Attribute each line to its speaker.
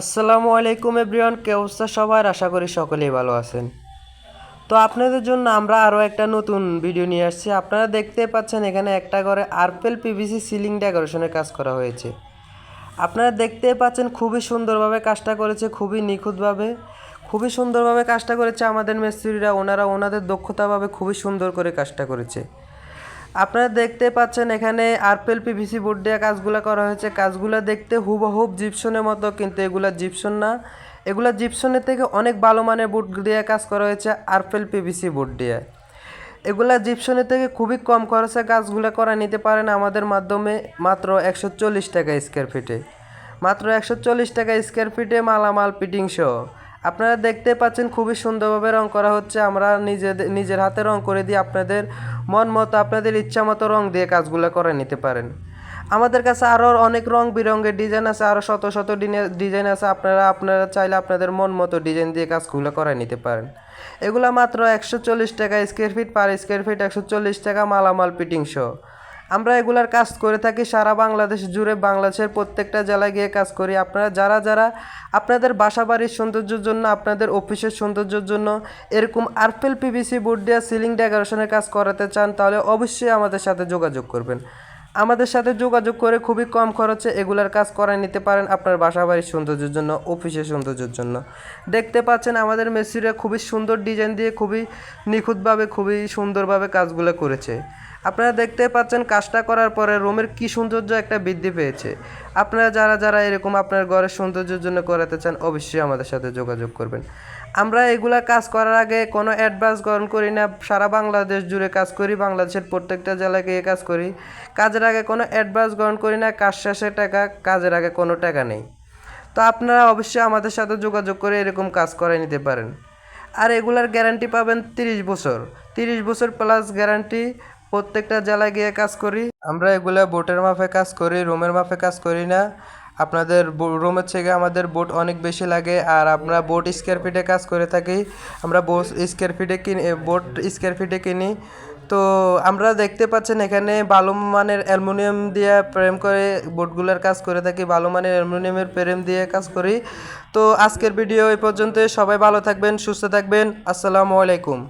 Speaker 1: আসসালামু আলাইকুম এভরিওয়ান, কে অবস্থা সবার? আশা করি সকলেই ভালো আছেন। তো আপনাদের জন্য আমরা আরও একটা নতুন ভিডিও নিয়ে আসছি। আপনারা দেখতে পাচ্ছেন এখানে একটা করে আরপেল পিভিসি সিলিং ডেকোরেশনের কাজ করা হয়েছে। আপনারা দেখতে পাচ্ছেন খুবই সুন্দরভাবে কাজটা করেছে, খুবই নিখুঁতভাবে। খুবই সুন্দরভাবে কাজটা করেছে আমাদের মিস্ত্রিরা, ওনারা ওনাদের দক্ষতাভাবে খুবই সুন্দর করে কাজটা করেছে। আপনারা দেখতে পাচ্ছেন এখানে আরপেল পিভিসি বোর্ড দেওয়া কাজগুলো করা হয়েছে। কাজগুলো দেখতে হুবহুব জিপসনের মতো, কিন্তু এগুলা জিপসন না। এগুলো জিপসনের থেকে অনেক ভালো মানের বোর্ড দিয়ে কাজ করা হয়েছে আরপেল পিভিসি বোর্ড দিয়ে। এগুলা জিপসনের থেকে খুবই কম খরচে কাজগুলো করা নিতে পারেন আমাদের মাধ্যমে মাত্র একশো চল্লিশ টাকা স্কোয়ার ফিটে মাত্র একশো চল্লিশ টাকা স্কোয়ার ফিটে মালামাল পিটিং সহ। আপনারা দেখতে পাচ্ছেন খুবই সুন্দরভাবে রং করা হচ্ছে। আমরা নিজেদের নিজের হাতে রং করে দিয়ে আপনাদের মন মতো, আপনাদের ইচ্ছা মতো রং দিয়ে কাজগুলো করে নিতে পারেন। আমাদের কাছে আরও অনেক রং বেরঙের ডিজাইন আছে আরও শত শত ডিজাইন আছে। আপনারা আপনারা চাইলে আপনাদের মন মতো ডিজাইন দিয়ে কাজগুলো করে নিতে পারেন। এগুলো মাত্র একশো চল্লিশ টাকা square feet per square feet একশো চল্লিশ টাকা মালামাল পিটিং সহ। আমরা এগুলার কাজ করে থাকি সারা বাংলাদেশ জুড়ে, বাংলাদেশের প্রত্যেকটা জেলায় গিয়ে কাজ করি। আপনারা যারা যারা আপনাদের বাসা বাড়ির সৌন্দর্যের জন্য, আপনাদের অফিসের সৌন্দর্যের জন্য এরকম আরফেল পিভিসি বোর্ড দিয়ে সিলিং ডেকোরেশনের কাজ করাতে চান, তাহলে অবশ্যই আমাদের সাথে যোগাযোগ করবেন। আমাদের সাথে যোগাযোগ করে খুবই কম খরচে এগুলার কাজ করায় নিতে পারেন আপনার বাসা বাড়ির সৌন্দর্যের জন্য, অফিসের সৌন্দর্যের জন্য। দেখতে পাচ্ছেন আমাদের মেসিরা খুবই সুন্দর ডিজাইন দিয়ে খুবই নিখুঁতভাবে, খুবই সুন্দরভাবে কাজগুলো করেছে। আপনারা দেখতে পাচ্ছেন কাজটা করার পরে রুমের কি সৌন্দর্য একটা বৃদ্ধি পেয়েছে। আপনারা যারা যারা এরকম আপনার ঘরের সৌন্দর্যের জন্য করাতে চান, অবশ্যই আমাদের সাথে যোগাযোগ করবেন। আমরা এগুলা কাজ করার আগে কোনো অ্যাডভান্স গ্রহণ করি না, সারা বাংলাদেশ জুড়ে কাজ করি, বাংলাদেশের প্রত্যেকটা জেলায় গিয়ে কাজ করি। কাজের আগে কোনো অ্যাডভান্স গ্রহণ করি না, কাজ শেষে টাকা, কাজের আগে কোনো টাকা নেই। তো আপনারা অবশ্যই আমাদের সাথে যোগাযোগ করে এরকম কাজ করে নিতে পারেন। আর এগুলার গ্যারান্টি পাবেন তিরিশ বছর। তিরিশ বছর প্লাস গ্যারান্টি প্রত্যেকটা জেলায় গিয়ে কাজ করি। আমরা এগুলা বোটের মাফে কাজ করি রুমের মাফে কাজ করি না। আপনাদের রুমের থেকে আমাদের বোট অনেক বেশি লাগে আর আমরা বোট স্কোয়ার ফিটে কাজ করে থাকি। আমরা বোট স্কোয়ার ফিটে কিনি বোট স্কোয়ার ফিটে কিনি। তো আমরা দেখতে পাচ্ছেন এখানে ভালো মানের অ্যালুমিনিয়াম দিয়ে প্রেম করে বোটগুলোর কাজ করে থাকি। ভালো মানের অ্যালুমিনিয়ামের প্রেম দিয়ে কাজ করি। তো আজকের ভিডিও এই পর্যন্ত সবাই ভালো থাকবেন সুস্থ থাকবেন। আসসালামু আলাইকুম।